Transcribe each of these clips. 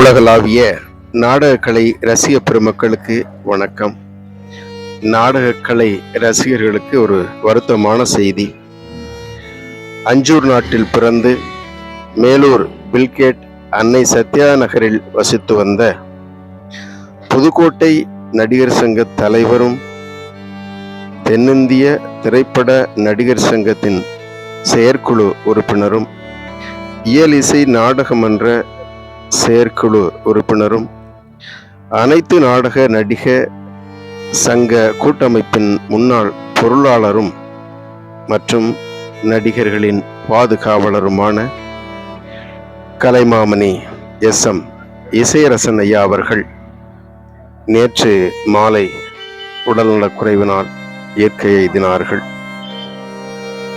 உலகளாவிய நாடகக்கலை ரசிக பெருமக்களுக்கு வணக்கம். நாடகக்கலை ரசிகர்களுக்கு ஒரு வருத்தமான செய்தி. அஞ்சூர் நாட்டில் பிறந்து மேலூர் பில்கேட் அன்னை சத்யா நகரில் வசித்து வந்த புதுக்கோட்டை நடிகர் சங்க தலைவரும் தென்னிந்திய திரைப்பட நடிகர் சங்கத்தின் செயற்குழு உறுப்பினரும் இயல் இசை நாடகமன்ற செயற்குழு உறுப்பினரும் அனைத்து நாடக நடிக சங்க கூட்டமைப்பின் முன்னாள் பொருளாளரும் மற்றும் நடிகர்களின் பாதுகாவலருமான கலைமாமணி எஸ். எம். இசையரசன் ஐயா அவர்கள் நேற்று மாலை உடல்நலக் குறைவினால் இயற்கை எய்தினார்கள்.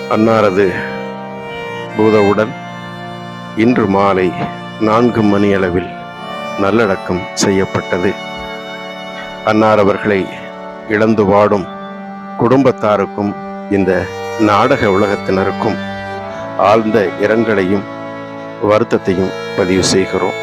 அன்னாரது பூத உடல் இன்று மாலை நான்கு மணியளவில் நல்லடக்கம் செய்யப்பட்டது. அன்னார் அவர்களை இழந்து வாடும் குடும்பத்தாருக்கும் இந்த நாடக உலகத்தினருக்கும் ஆழ்ந்த இரங்கலையும் வருத்தத்தையும் பதிவு செய்கிறோம்.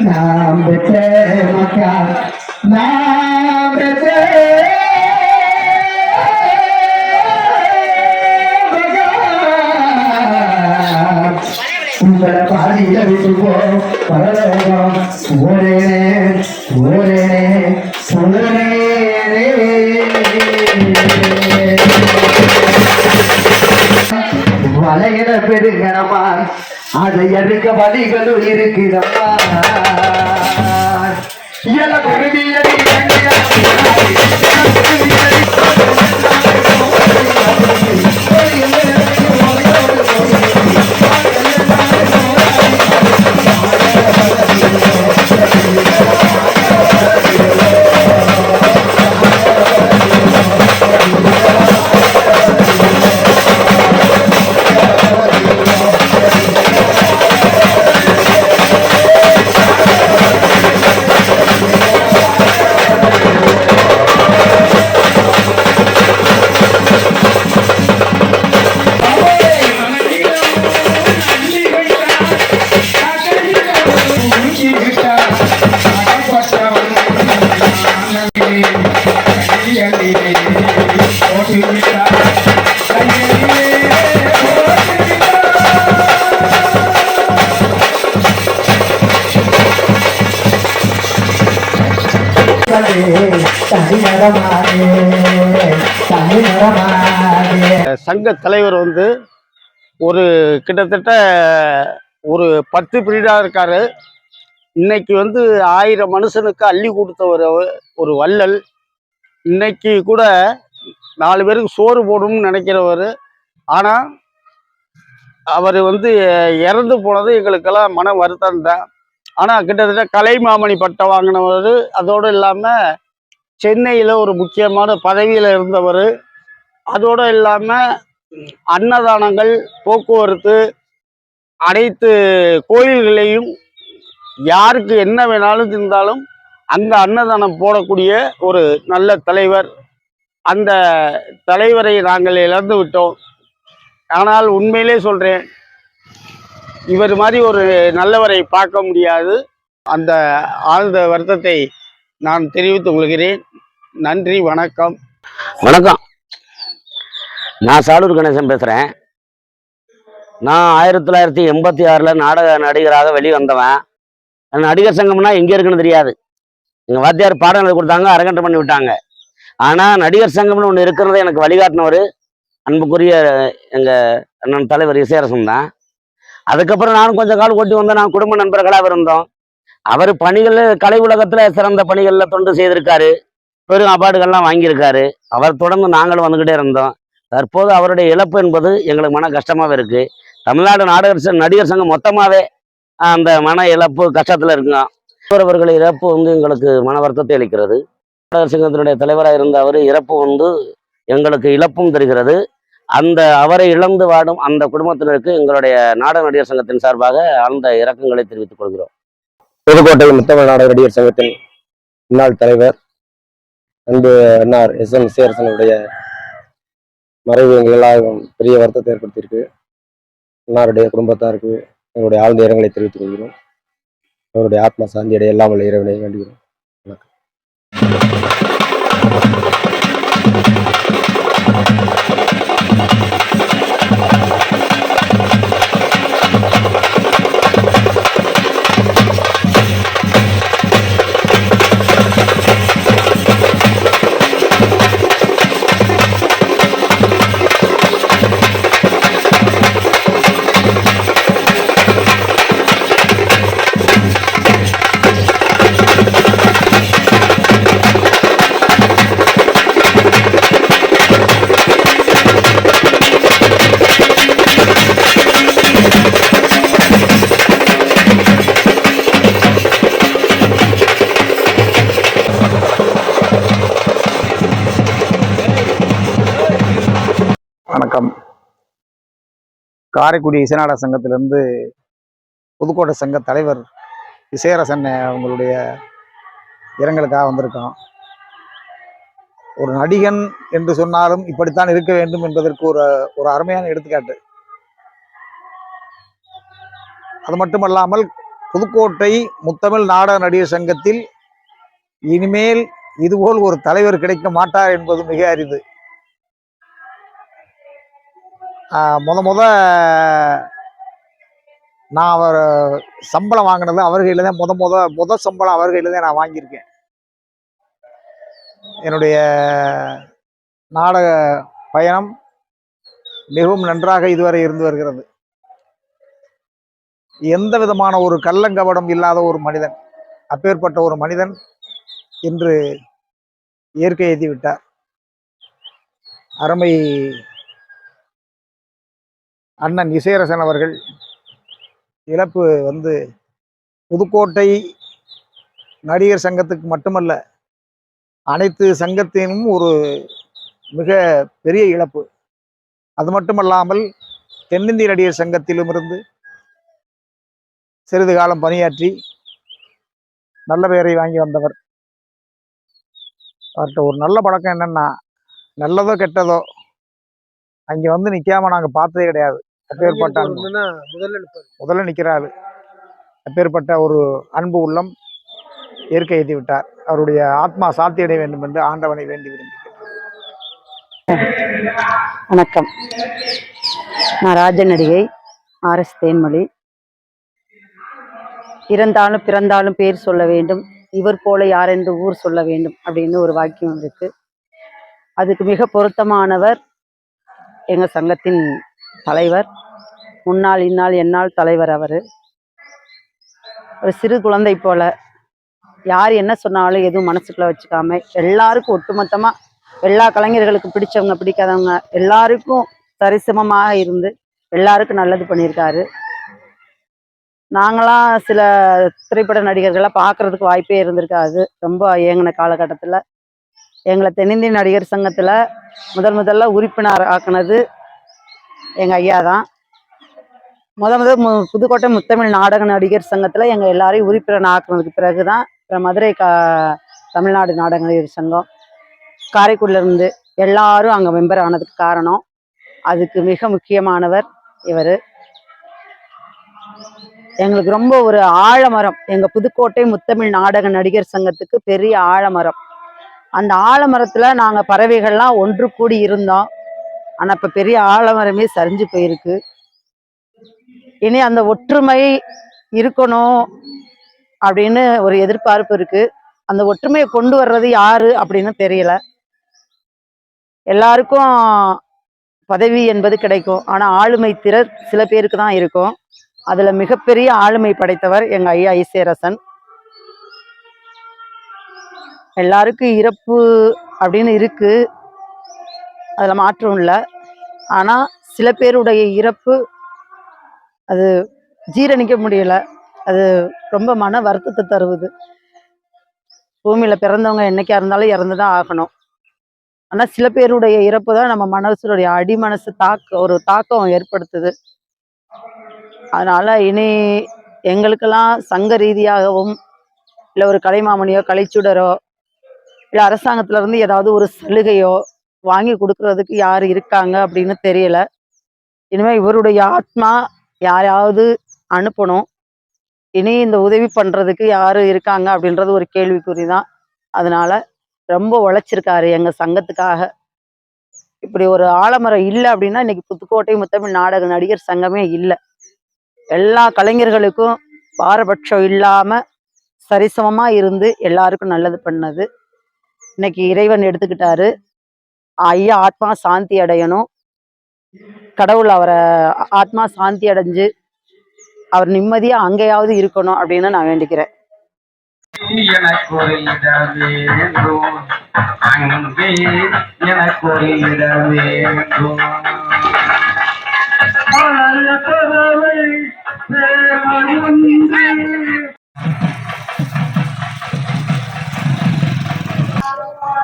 நாம் பெற்ற மக்கா நாம் பெற்ற மகா. உங்களை பாதியில விட்டு ஓரேனே வலையில அதை எடுக்க வழிகளும் இருக்குதம்மா சங்க தலைவர் வந்து ஒரு கிட்டத்தட்ட ஒரு பத்து பீரியடாக இருக்காரு. இன்னைக்கு வந்து ஆயிரம் மனுஷனுக்கு அள்ளி கொடுத்தவர் அவர், ஒரு வள்ளல். இன்னைக்கு கூட நாலு பேருக்கு சோறு போடணும்னு நினைக்கிறவர். ஆனால் அவர் வந்து இறந்து போனது எங்களுக்கெல்லாம் மன வருத்தம் தான் ஆனால் கிட்டத்தட்ட கலைமாமணி பட்டம் வாங்கினவர் அதோடு இல்லாமல் சென்னையில் ஒரு முக்கியமான பதவியில் இருந்தவர். அதோடு இல்லாமல் அன்னதானங்கள் போக்குவரத்து அனைத்து கோயில்களையும் யாருக்கு என்ன வேணாலும் இருந்தாலும் அங்கே அன்னதானம் போடக்கூடிய ஒரு நல்ல தலைவர் அந்த தலைவரை நாங்கள் இழந்து விட்டோம். ஆனால் உண்மையிலே சொல்கிறேன் இவர் மாதிரி ஒரு நல்லவரை பார்க்க முடியாது. அந்த ஆழ்ந்த வருத்தத்தை நான் தெரிவித்துக் கொள்கிறேன். நன்றி வணக்கம். வணக்கம். நான் சாலூர் கணேசன் பேசுகிறேன் நான் ஆயிரத்தி தொள்ளாயிரத்தி எண்பத்தி ஆறில் நாடக நடிகராக வெளிவந்தவன். நடிகர் சங்கம்னா எங்கே இருக்குன்னு தெரியாது. எங்கள் வாத்தியார் பாடம் கொடுத்தாங்க அரங்கேற்றம் பண்ணி விட்டாங்க. ஆனால் நடிகர் சங்கம்னு ஒன்று இருக்கிறத எனக்கு வழிகாட்டினவர் அன்புக்குரிய எங்கள் அண்ணன் தலைவர் இசையரசன் தான். அதுக்கப்புறம் நானும் கொஞ்சம் கால் ஓட்டி வந்தேன். நான் குடும்ப நண்பர்களாக இருந்தோம். அவர் பணிகளில் கலை உலகத்தில் சிறந்த பணிகளில் தொண்டு செய்திருக்காரு. பெரும் அவார்டுகள்லாம் வாங்கியிருக்காரு. அவர் தொடர்ந்து நாங்களும் வந்துக்கிட்டே இருந்தோம். தற்போது அவருடைய இழப்பு என்பது எங்களுக்கு மன கஷ்டமாகவே இருக்குது தமிழ்நாடு நாடகர் நடிகர் சங்கம் மொத்தமாகவே அந்த மன இழப்பு கஷ்டத்தில் இருக்குங்க. அவர்கள் இறப்பு வந்து எங்களுக்கு மன வருத்தத்தை அளிக்கிறது. நாடகர் சங்கத்தினுடைய தலைவராக இருந்த அவர் இறப்பு வந்து எங்களுக்கு இழப்பும் தருகிறது. அந்த அவரை இழந்து வாடும் அந்த குடும்பத்தினருக்கு எங்களுடைய நாடக நடிகர் சங்கத்தின் சார்பாக ஆழ்ந்த இரக்கங்களை தெரிவித்துக் கொள்கிறோம். புதுக்கோட்டை முத்தமிழ் நாடக நடிகர் சங்கத்தின் முன்னாள் தலைவர் அன்பு என்ஆர் எஸ் என் சேரசனுடைய மறைவு எங்கள் பெரிய வருத்தத்தை ஏற்படுத்தியிருக்கு. அன்னாருடைய குடும்பத்தாருக்கு எங்களுடைய ஆழ்ந்த இரங்கலை தெரிவித்துக் கொள்கிறோம். அவருடைய ஆத்மா சாந்தியடைய இல்லாமல் எல்லாம் இறைவனை வேண்டுகிறோம். வணக்கம். Thank you. காரைக்குடி இசைநாடக சங்கத்திலிருந்து புதுக்கோட்டை சங்க தலைவர் இசையரசன் அவங்களுடைய இரங்கலுக்காக வந்திருக்கோம் ஒரு நடிகன் என்று சொன்னாலும் இப்படித்தான் இருக்க வேண்டும் என்பதற்கு ஒரு ஒரு அருமையான எடுத்துக்காட்டு. அது மட்டுமல்லாமல் புதுக்கோட்டை முத்தமிழ் நாடக நடிகர் சங்கத்தில் இனிமேல் இதுபோல் ஒரு தலைவர் கிடைக்க மாட்டார் என்பது மிக அரிது. முத முத நான் அவர் சம்பளம் வாங்கினது அவர் கையில் தான். முத முத முத சம்பளம் அவர் கையில் தான் நான் வாங்கியிருக்கேன். என்னுடைய நாடக பயணம் மிகவும் நன்றாக இதுவரை இருந்து வருகிறது. எந்த விதமான ஒரு கள்ளங்கபடம் இல்லாத ஒரு மனிதன் அப்பேற்பட்ட ஒரு மனிதன் இன்று இயற்கை எழுதிவிட்டார் அருமை அண்ணன் இசையரசன் அவர்கள் இழப்பு வந்து புதுக்கோட்டை நடிகர் சங்கத்துக்கு மட்டுமல்ல அனைத்து சங்கத்தினும் ஒரு மிக பெரிய இழப்பு. அது மட்டுமல்லாமல் தென்னிந்திய நடிகர் சங்கத்திலும் இருந்து சிறிது காலம் பணியாற்றி நல்ல பெயரை வாங்கி வந்தவர். அவர்கிட்ட ஒரு நல்ல பழக்கம் என்னன்னா நல்லதோ கெட்டதோ அங்கே வந்து நிற்காம நாங்கள் பார்த்ததே கிடையாது. அப்பேற்பட்ட. முதல்ல நிற்கிறாரு அப்பேற்பட்ட ஒரு அன்பு உள்ளம் இயற்கை எய்தி விட்டார் அவருடைய ஆத்மா சாத்தி அடைய வேண்டும் என்று ஆண்டவனை வேண்டி விரும்புகிறேன் வணக்கம். நான் ராஜ நடிகை ஆர்எஸ் தேன்மொழி. இறந்தாலும் பிறந்தாலும் பேர் சொல்ல வேண்டும். இவர் போல யார் என்று ஊர் சொல்ல வேண்டும் அப்படின்னு ஒரு வாக்கியம் இருக்கு. அதுக்கு மிக பொருத்தமானவர் எங்க சங்கத்தின் தலைவர். முன்னாள் இந்நாள் என்னால் தலைவர் அவர். ஒரு சிறு குழந்தை போல. யார் என்ன சொன்னாலும் எதுவும் மனசுக்குள்ள வச்சுக்காம எல்லாருக்கும் ஒட்டுமொத்தமா எல்லா கலைஞர்களுக்கு பிடிச்சவங்க பிடிக்காதவங்க எல்லாருக்கும் சரிசமமாக இருந்து எல்லாருக்கும் நல்லது பண்ணியிருக்காரு. நாங்களாம் சில திரைப்பட நடிகர்களை பார்க்கறதுக்கு வாய்ப்பே இருந்திருக்காது. ரொம்ப ஏங்கின காலகட்டத்தில். எங்களை தென்னிந்திய நடிகர் சங்கத்தில் முதல் முதல்ல உறுப்பினர் ஆக்குனது எங்கள் ஐயா தான். முத முத மு புதுக்கோட்டை முத்தமிழ் நாடக நடிகர் சங்கத்தில் எங்கள் எல்லாரையும் உறுப்பினர் ஆக்குனதுக்கு பிறகு தான் அப்புறம் மதுரை கா தமிழ்நாடு நாடக நடிகர் சங்கம் காரைக்குடியிலேருந்து எல்லாரும் அங்கே மெம்பர் ஆனதுக்கு காரணம். அதுக்கு மிக முக்கியமானவர் இவர். எங்களுக்கு ரொம்ப ஒரு ஆழமரம். எங்கள் புதுக்கோட்டை முத்தமிழ் நாடக நடிகர் சங்கத்துக்கு பெரிய ஆழமரம். அந்த ஆலமரத்தில் நாங்கள் பறவைகள்லாம் ஒன்று கூடி இருந்தோம். ஆனால் இப்போ பெரிய ஆலமரமே சரிஞ்சு போயிருக்கு. இனி அந்த ஒற்றுமை இருக்கணும் அப்படின்னு ஒரு எதிர்பார்ப்பு இருக்கு. அந்த ஒற்றுமையை கொண்டு வர்றது யாரு அப்படின்னு தெரியல. எல்லாருக்கும் பதவி என்பது கிடைக்கும். ஆனால் ஆளுமை திறர் சில பேருக்கு தான் இருக்கும். அதில் மிகப்பெரிய ஆளுமை படைத்தவர் எங்கள் ஐயா ஐசேரசன் எல்லாருக்கும் இறப்பு அப்படின்னு இருக்குது அதுல மாற்றம் இல்லை. ஆனா சில பேருடைய இறப்பு அது ஜீரணிக்க முடியல. அது ரொம்ப மன வருத்தத்தை தருவது. பூமியில பிறந்தவங்க என்னைக்கா இருந்தாலும் இறந்துதான் ஆகணும். ஆனா சில பேருடைய இறப்பு தான் நம்ம மனசுடைய அடி மனசு தாக்க ஒரு தாக்கம் ஏற்படுத்துது. அதனால இனி எங்களுக்கெல்லாம் சங்க ரீதியாகவும் இல்லை ஒரு கலைமாமணியோ கலைச்சுடரோ இல்லை அரசாங்கத்துல இருந்து ஏதாவது ஒரு சலுகையோ வாங்கி கொடுக்கறதுக்கு யார் இருக்காங்க அப்படின்னு தெரியல. இனிமே இவருடைய ஆத்மா யாரையாவது அனுப்பணும். இனி இந்த உதவி பண்றதுக்கு யாரு இருக்காங்க அப்படின்றது ஒரு கேள்விக்குறி தான் அதனால ரொம்ப உழைச்சிருக்காரு எங்க சங்கத்துக்காக. இப்படி ஒரு ஆலமரம் இல்லை அப்படின்னா இன்னைக்கு புதுக்கோட்டை முத்தமிழ் நாடக நடிகர் சங்கமே இல்லை. எல்லா கலைஞர்களுக்கும் பாரபட்சம் இல்லாம சரிசமமா இருந்து எல்லாருக்கும் நல்லது பண்ணது. இன்னைக்கு இறைவன் எடுத்துக்கிட்டாரு. ஐயா ஆத்மா சாந்தி அடையணும். கடவுள் அவரை ஆத்மா சாந்தி அடைஞ்சு அவர் நிம்மதியா அங்கேயாவது இருக்கணும் அப்படின்னு நான் வேண்டிக்கிறேன்.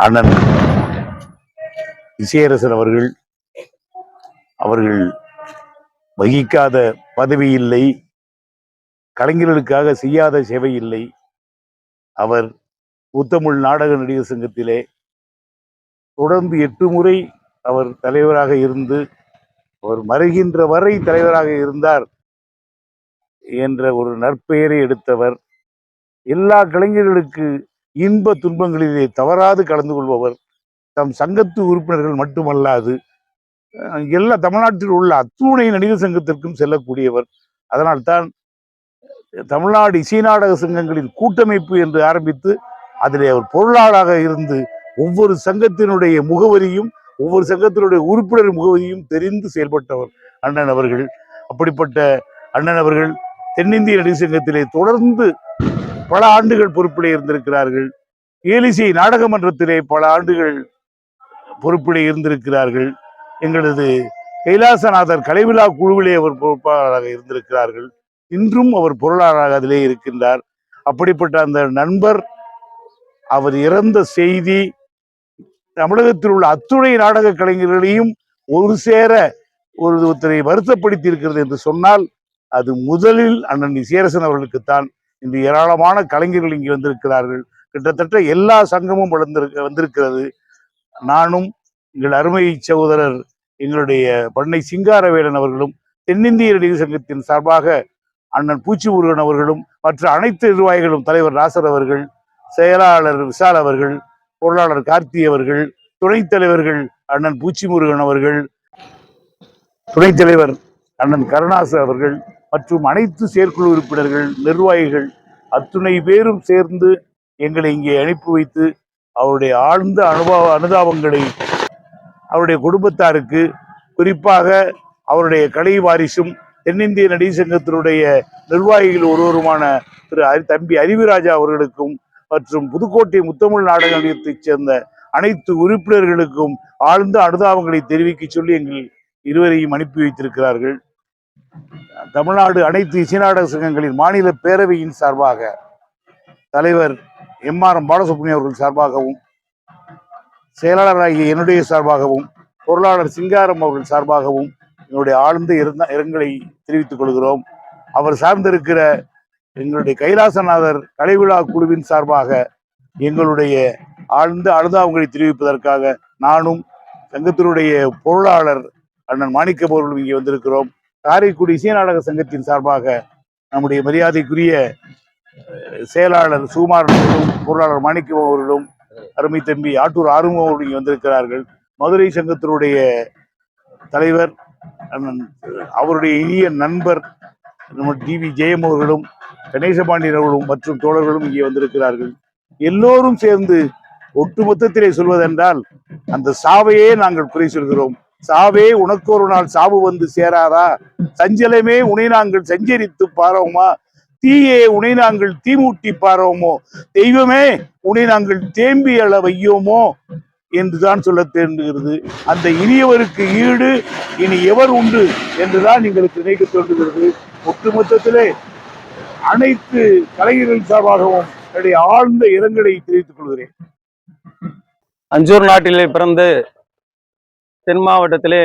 அண்ணன் இசையரசன் அவர்கள் அவர்கள் வகிக்காத பதவி இல்லை கலைஞர்களுக்காக செய்யாத சேவை இல்லை. அவர் முத்தமிழ் நாடக நடிகர் சங்கத்திலே தொடர்ந்து எட்டு முறை அவர் தலைவராக இருந்து அவர் மறைகின்ற வரை தலைவராக இருந்தார் என்ற ஒரு நற்பெயரை எடுத்தவர். எல்லா கலைஞர்களுக்கு இன்ப துன்பங்களிலே தவறாது கலந்து கொள்பவர். தம் சங்கத்து உறுப்பினர்கள் மட்டுமல்லாது எல்லா தமிழ்நாட்டில் உள்ள அத்துணை நடிகர் சங்கத்திற்கும் செல்லக்கூடியவர். அதனால்தான் தமிழ்நாடு இசை நாடக சங்கங்களின் கூட்டமைப்பு என்று ஆரம்பித்து அதிலே அவர் பொருளாளராக இருந்து ஒவ்வொரு சங்கத்தினுடைய முகவரியும் ஒவ்வொரு சங்கத்தினுடைய உறுப்பினர் முகவரியும் தெரிந்து செயல்பட்டவர் அண்ணன் அவர்கள். அப்படிப்பட்ட அண்ணன் அவர்கள் தென்னிந்திய நடிகர் சங்கத்திலே தொடர்ந்து பல ஆண்டுகள் பொறுப்பிலே இருந்திருக்கிறார்கள். ஏலிசை நாடகமன்றத்திலே பல ஆண்டுகள் பொறுப்பிலே இருந்திருக்கிறார்கள். எங்களது கைலாசநாதர் கலைவிழா குழுவிலே அவர் பொறுப்பாளராக இருந்திருக்கிறார்கள். இன்றும் அவர் பொருளாளராக அதிலே இருக்கின்றார். அப்படிப்பட்ட அந்த நண்பர் அவர் இறந்த செய்தி தமிழகத்தில் உள்ள அத்துணை நாடக கலைஞர்களையும் ஒரு சேர ஒரு ஒருத்தரை வருத்தப்படுத்தி இருக்கிறது என்று சொன்னால் அது முதலில் அண்ணன் சேரசன் அவர்களுக்குத்தான். இன்று ஏராளமான கலைஞர்கள் இங்கே வந்திருக்கிறார்கள். கிட்டத்தட்ட எல்லா சங்கமும் வளர்ந்திருக்க வந்திருக்கிறது. நானும் எங்கள் அருமை சகோதரர் எங்களுடைய பண்ணை சிங்காரவேலன் அவர்களும் தென்னிந்திய நடிகர் சங்கத்தின் சார்பாக அண்ணன் பூச்சி முருகன் அவர்களும் மற்ற அனைத்து நிர்வாகிகளும் தலைவர் ராசர் அவர்கள் செயலாளர் விஷால் அவர்கள் பொருளாளர் கார்த்தி அவர்கள் துணைத் தலைவர்கள் அண்ணன் பூச்சி முருகன் அவர்கள் துணைத் தலைவர் அண்ணன் கருணாசர் அவர்கள் மற்றும் அனைத்து செயற்குழு உறுப்பினர்கள் நிர்வாகிகள் அத்துணை பேரும் சேர்ந்து எங்களை இங்கே அனுப்பி வைத்து அவருடைய ஆழ்ந்த அனுபவ அனுதாபங்களை அவருடைய குடும்பத்தாருக்கு குறிப்பாக அவருடைய கலை வாரிசும் தென்னிந்திய நடிகர் சங்கத்தினுடைய நிர்வாகிகள் ஒருவருமான திரு அரி- தம்பி அறிவிராஜா அவர்களுக்கும் மற்றும் புதுக்கோட்டை முத்தமிழ் நாடக நிலையத்தைச் சேர்ந்த அனைத்து உறுப்பினர்களுக்கும் ஆழ்ந்த அனுதாபங்களை தெரிவிக்க சொல்லி எங்கள் இருவரையும் அனுப்பி வைத்திருக்கிறார்கள். தமிழ்நாடு அனைத்து இசை நாடக சங்கங்களின் மாநில பேரவையின் சார்பாக தலைவர் எம் ஆர் அவர்கள் சார்பாகவும் செயலாளராகிய என்னுடைய சார்பாகவும் பொருளாளர் சிங்காரம் அவர்கள் சார்பாகவும் எங்களுடைய ஆழ்ந்த இருந்த இரங்கலை தெரிவித்துக் கொள்கிறோம். அவர் சார்ந்திருக்கிற எங்களுடைய கைலாசநாதர் கலைவிழா குழுவின் சார்பாக எங்களுடைய ஆழ்ந்த அழுதாவங்களை தெரிவிப்பதற்காக நானும் சங்கத்தினுடைய பொருளாளர் அண்ணன் மாணிக்க அவர்களும் இங்கே வந்திருக்கிறோம். காரைக்குடி இசை நாடக சங்கத்தின் சார்பாக நம்முடைய மரியாதைக்குரிய செயலாளர் சுமார் பொருளாளர் மாணிக்கம் அவர்களும் அருமை தம்பி ஆட்டூர் ஆறுமுகம் அவர்கள் இங்கே வந்திருக்கிறார்கள். மதுரை சங்கத்தினுடைய தலைவர் அவருடைய இனிய நண்பர் நம்ம டிவி ஜெயம் அவர்களும் கணேசபாண்டியன் அவர்களும் மற்றும் தோழர்களும் இங்கே வந்திருக்கிறார்கள். எல்லோரும் சேர்ந்து ஒட்டுமொத்தத்திலே சொல்வதென்றால் அந்த சாவையே நாங்கள் குறை சொல்கிறோம். சாவே உனக்கு ஒரு நாள் சாவு வந்து சேராதா? சஞ்சலமே உனை நாங்கள் சஞ்சரித்து பாரோமா? தீயே உனை நாங்கள் தீமூட்டி பாரோமோ? தெய்வமே உனை நாங்கள் தேம்பி அழ வையோமோ? என்றுதான் சொல்ல தேர்ந்துகிறது அந்த இனியவருக்கு ஈடு இனி எவர் உண்டு? என்றுதான் எங்களுக்கு நினைக்க தோன்றுகிறது. ஒட்டுமொத்தத்திலே அனைத்து கலைஞர்கள் சார்பாகவும் என்னுடைய ஆழ்ந்த இரங்கலை தெரிவித்துக் கொள்கிறேன். அஞ்சூர் நாட்டிலே பிறந்து தென் மாவட்டத்திலே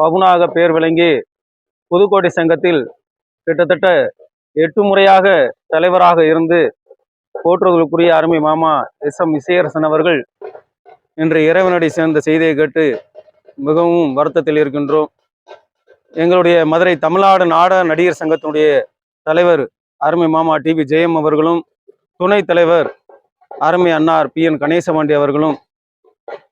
பகுனாக பெயர் விளங்கி புதுக்கோட்டை சங்கத்தில் கிட்டத்தட்ட எட்டு முறையாக தலைவராக இருந்து போற்றுவதற்குரிய அருமை மாமா எஸ் எம் இசையரசன் அவர்கள் இன்று இறைவனடி சேர்ந்த செய்தியை கேட்டு மிகவும் வருத்தத்தில் இருக்கின்றோம். எங்களுடைய மதுரை தமிழ்நாடு நாடக நடிகர் சங்கத்தினுடைய தலைவர் அருமை மாமா டி வி ஜெயம் அவர்களும் துணைத் தலைவர் அருமை அன்னார் பி என் கணேசபாண்டி அவர்களும்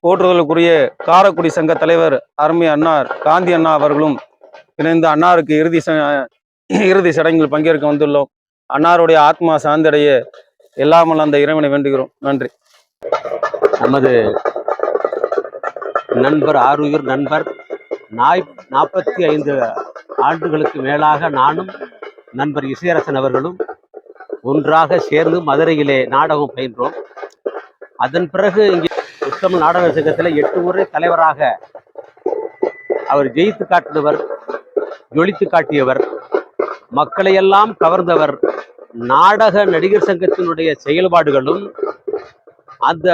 போற்றுதலுக்குரிய காரக்குடி சங்க தலைவர் அருமை அன்னார் காந்தி அண்ணா அவர்களும் இணைந்து அன்னாருக்கு இறுதி ச இறுதி சடங்கில் பங்கேற்க வந்துள்ளோம். அன்னாருடைய ஆத்மா சாந்தடைய எல்லாமல் அந்த இறைவனை வேண்டுகிறோம். நன்றி. நமது நண்பர் ஆருயிர் நண்பர் நாய் நாற்பத்தி ஐந்து ஆண்டுகளுக்கு மேலாக நானும் நண்பர் இசையரசன் அவர்களும் ஒன்றாக சேர்ந்து மதுரையிலே நாடகம் பயின்றோம். அதன் பிறகு இங்கே உத்தம நாடக சங்கத்தில் எட்டு முறை தலைவராக அவர் ஜெயித்து காட்டினவர் ஜொலித்து காட்டியவர் மக்களையெல்லாம் கவர்ந்தவர் நாடக நடிகர் சங்கத்தினுடைய செயல்பாடுகளும் அந்த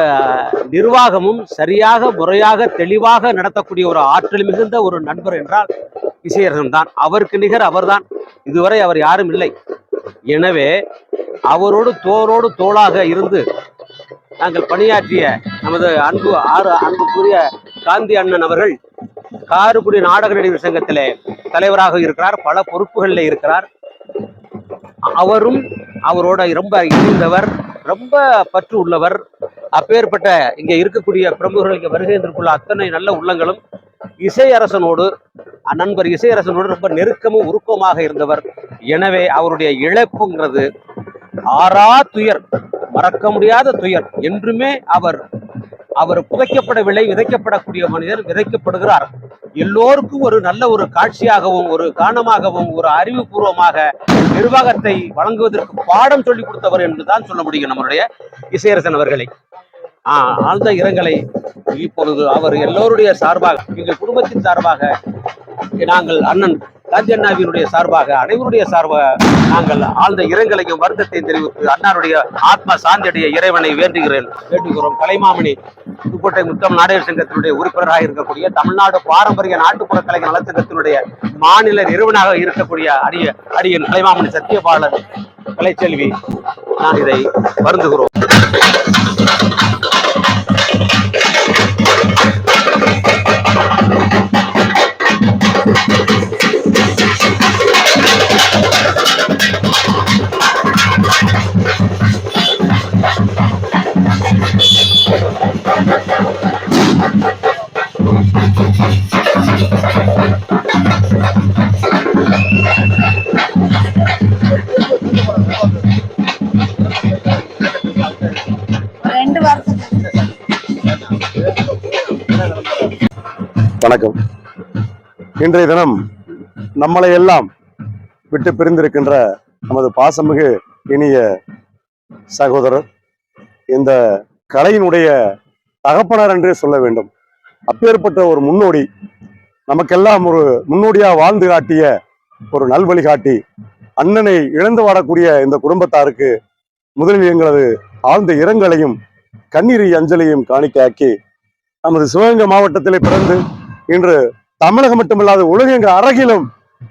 நிர்வாகமும் சரியாக முறையாக தெளிவாக நடத்தக்கூடிய ஒரு ஆற்றல் மிகுந்த ஒரு நண்பர் என்றால் இசையரசன் தான் அவருக்கு நிகர் அவர்தான். இதுவரை அவர் யாரும் இல்லை. எனவே அவரோடு தோளோடு தோளாக இருந்து நாங்கள் பணியாற்றிய நமது அன்பு ஆறு அன்புக்குரிய காந்தி அண்ணன் அவர்கள் காரைக்குடி நாடக நடிகர் சங்கத்திலே தலைவராக இருக்கிறார். பல பொறுப்புகளில் இருக்கிறார். அவரும் அவரோட ரொம்ப இணைந்தவர் ரொம்ப பற்று உள்ளவர். அப்பேற்பட்ட இங்க இருக்கக்கூடிய பிரமுகர்கள் இங்க வருகின்றிருக்குள்ள அத்தனை நல்ல உள்ளங்களும் இசையரசனோடு நண்பர் இசையரசனோடு ரொம்ப நெருக்கமும் உருக்கமாக இருந்தவர். எனவே அவருடைய இழப்புங்கிறது ஆறா துயர். மறக்க முடியாத துயர். என்றுமே அவர் அவர் புதைக்கப்படவில்லை விதைக்கப்படக்கூடிய மனிதர் விதைக்கப்படுகிறார். எல்லோருக்கும் ஒரு நல்ல ஒரு காட்சியாகவும் ஒரு காரணமாகவும் ஒரு அறிவுபூர்வமாக நிர்வாகத்தை வழங்குவதற்கு பாடம் சொல்லிக் கொடுத்தவர் என்றுதான் சொல்ல முடியும் நம்மளுடைய இசையரசன் அவர்களை. ஆழ்ந்த இரங்கலை இப்பொழுது அவர் எல்லோருடைய சார்பாக எங்கள் குடும்பத்தின் சார்பாக நாங்கள் அண்ணன் காந்தி அண்ணாவினுடைய சார்பாக அனைவருடைய சார்பாக நாங்கள் ஆழ்ந்த இரங்கலையும் வருத்தத்தையும் தெரிவித்து அண்ணாருடைய ஆத்மா சாந்தியுடைய இறைவனை வேண்டுகிறேன். வேண்டுகிறோம். கலைமாமணி புதுக்கோட்டை முத்தம் நாடக சங்கத்தினுடைய உறுப்பினராக இருக்கக்கூடிய தமிழ்நாடு பாரம்பரிய நாட்டுப்புற கலைஞர் நலச்சங்கத்தினுடைய மாநில நிறுவனராக இருக்கக்கூடிய அடிய அடியன் கலைமாமணி சத்தியபாலன் கலைச்செல்வி நான் இதை வருந்துகிறோம். வணக்கம். இன்றைய தினம் நம்மளை எல்லாம் விட்டு பிரிந்திருக்கின்ற நமது பாசமிகு இனிய சகோதரர் இந்த கலையினுடைய தகப்பனார் என்றே சொல்ல வேண்டும். அப்பேற்பட்ட ஒரு முன்னோடி நமக்கெல்லாம் ஒரு முன்னோடியா வாழ்ந்து காட்டிய ஒரு நல்வழி காட்டி அண்ணனை இழந்து வாடக்கூடிய இந்த குடும்பத்தாருக்கு முதலில் எங்களது ஆழ்ந்த இரங்கலையும் கண்ணீர் அஞ்சலியும் காணிக்கையாக்கி நமது சிவகங்கை மாவட்டத்திலே பிறந்து இன்று தமிழகம் மட்டுமல்லாது உலகெங்க அரகிலும்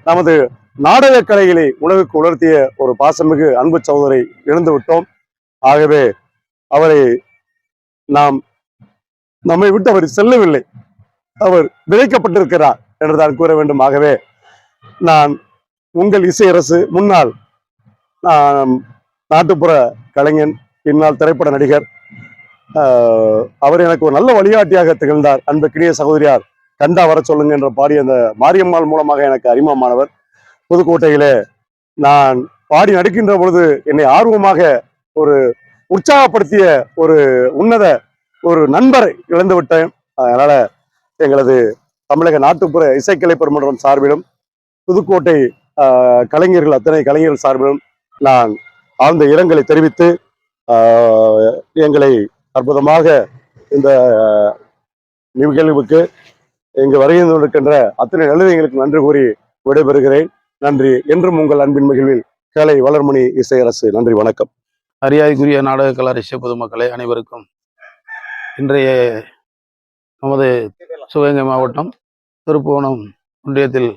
நமது நாடக கலைகளை உலகுக்கு உணர்த்திய ஒரு பாசமிகு அன்பு சகோதரை இழந்து விட்டோம் ஆகவே அவரை நாம் நம்மை விட்டு அவர் செல்லவில்லை. அவர் விதைக்கப்பட்டிருக்கிறார் என்று தான் கூற வேண்டும். ஆகவே நான் உங்கள் இசையரசு முன்னாள் நான் நாட்டுப்புற கலைஞன் பின்னால் திரைப்பட நடிகர் அவர் எனக்கு ஒரு நல்ல வழிகாட்டியாக திகழ்ந்தார். அன்புக்கினிய சகோதரியார் கண்டா வர சொல்லுங்க என்ற பாடி அந்த மாரியம்மாள் மூலமாக எனக்கு அறிமுகமானவர். புதுக்கோட்டையிலே நான் பாடி நடிக்கின்ற பொழுது என்னை ஆர்வமாக ஒரு உற்சாகப்படுத்திய ஒரு உன்னத ஒரு நண்பரை இழந்து விட்டேன். அதனால எங்களது தமிழக நாட்டுப்புற இசைக்கலை பெருமன்றம் சார்பிலும் புதுக்கோட்டை ஆஹ், கலைஞர்கள் அத்தனை கலைஞர்கள் சார்பிலும் நான் ஆழ்ந்த இரங்கலை தெரிவித்து ஆஹ், எங்களை அற்புதமாக இந்த நிகழ்வுக்கு இங்கு வருகை இருக்கின்ற அத்தனை நல்லதைங்களுக்கு நன்றி கூறி விடைபெறுகிறேன். நன்றி. என்றும் உங்கள் அன்பின் மகிழ்வில் கலை வளர்மணி இசையரசு. நன்றி. வணக்கம். மரியாதைக்குரிய நாடக கலாரிச பொதுமக்களை அனைவருக்கும் இன்றைய நமது சிவகங்கை மாவட்டம் திருப்புவனம் ஒன்றியத்தில்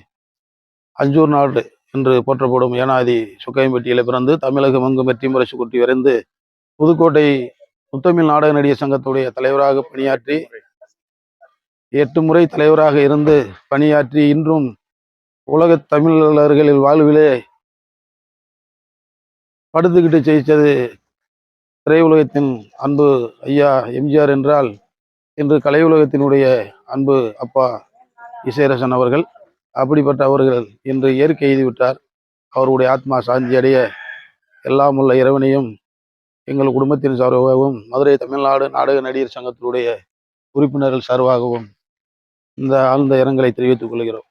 அஞ்சூர் நாடு என்று போற்றப்படும் ஏனாதி சுக்கையம்பட்டியில் பிறந்து தமிழகம் எங்கும் வெற்றி முரசு கொட்டி விரைந்து புதுக்கோட்டை முத்தமிழ் நாடக நடிகர் சங்கத்துடைய தலைவராக பணியாற்றி எட்டு முறை தலைவராக இருந்து பணியாற்றி இன்றும் உலக தமிழர்களின் வாழ்விலே படுத்துக்கிட்டு ஜெயித்தது திரையுலகத்தின் அன்பு ஐயா எம்ஜிஆர் என்றால் இன்று கலை உலகத்தினுடைய அன்பு அப்பா இசைரசன் அவர்கள். அப்படிப்பட்ட அவர்கள் இன்று இயற்கை எழுதிவிட்டார் அவருடைய ஆத்மா சாந்தி அடைய எல்லாம் உள்ள இறைவனையும் எங்கள் குடும்பத்தின் சார்பாகவும் மதுரை தமிழ்நாடு நாடக நடிகர் சங்கத்தினுடைய உறுப்பினர்கள் சார்பாகவும் இந்த ஆழ்ந்த இரங்கலை தெரிவித்துக் கொள்கிறோம்.